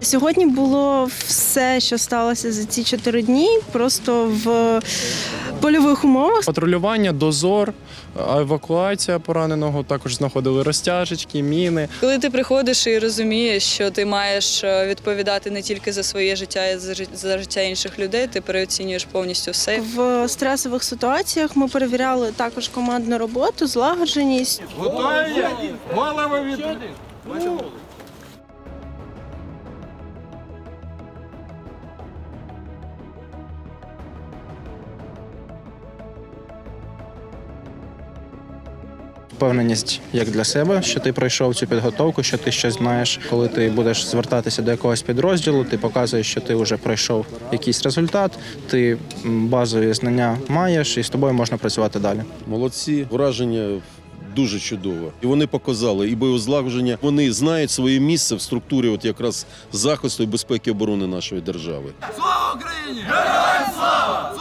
Сьогодні було все, що сталося за ці чотири дні, просто в польових умовах. Патрулювання, дозор, евакуація пораненого, також знаходили розтяжечки, міни. Коли ти приходиш і розумієш, що ти маєш е, відповідати не тільки за своє життя, а й за жит- за життя інших людей, ти переоцінюєш повністю все. В стресових ситуаціях ми перевіряли також командну роботу, злагодженість. Готові? Голови від... Впевненість як для себе, що ти пройшов цю підготовку, що ти щось знаєш. Коли ти будеш звертатися до якогось підрозділу, ти показуєш, що ти вже пройшов якийсь результат, ти базові знання маєш, і з тобою можна працювати далі. Молодці, враження дуже чудово. І вони показали і боєзлагодження. Вони знають своє місце в структурі, от якраз захисту і безпеки оборони нашої держави. Слава Україні! Героям слава!